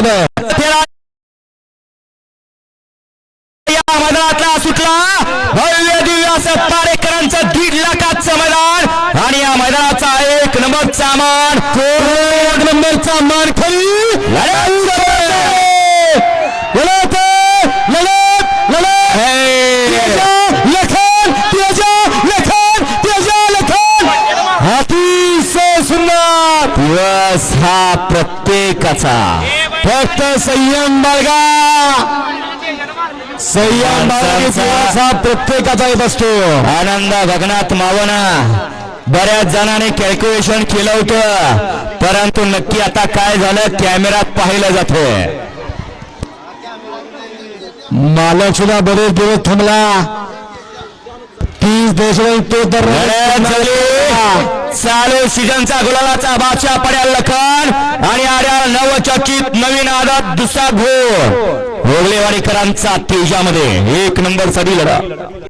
धन्यवाद. या मैदानातला सुटला. भव्य दिव्य असं पारेकरांचं दीड लाखाचं मैदान. आणि या मैदानाचा एक नंबरचा मान एक नंबरचा मान खरी दिवस हा प्रत्येकाचा. फक्त संयम बाळगा. संयम बाळगा दिवस हा प्रत्येकाचा येत असतो. आनंद भगनात मावना. बऱ्याच जणांनी कॅल्क्युलेशन केलं होतं. परंतु नक्की आता काय झालं? कॅमेऱ्यात पाहिलं जाते. मालक सुद्धा बरेच दिवस थांबला. तीस देशवाई तो तर चालू सीझनचा गुलालाचा बादशाह पड्या लखन. आणि आर्या नव चर्चित नवीन आदात दुसरा घोर होगलेवाडीकरांचा तेजामध्ये एक नंबर सरी लढा.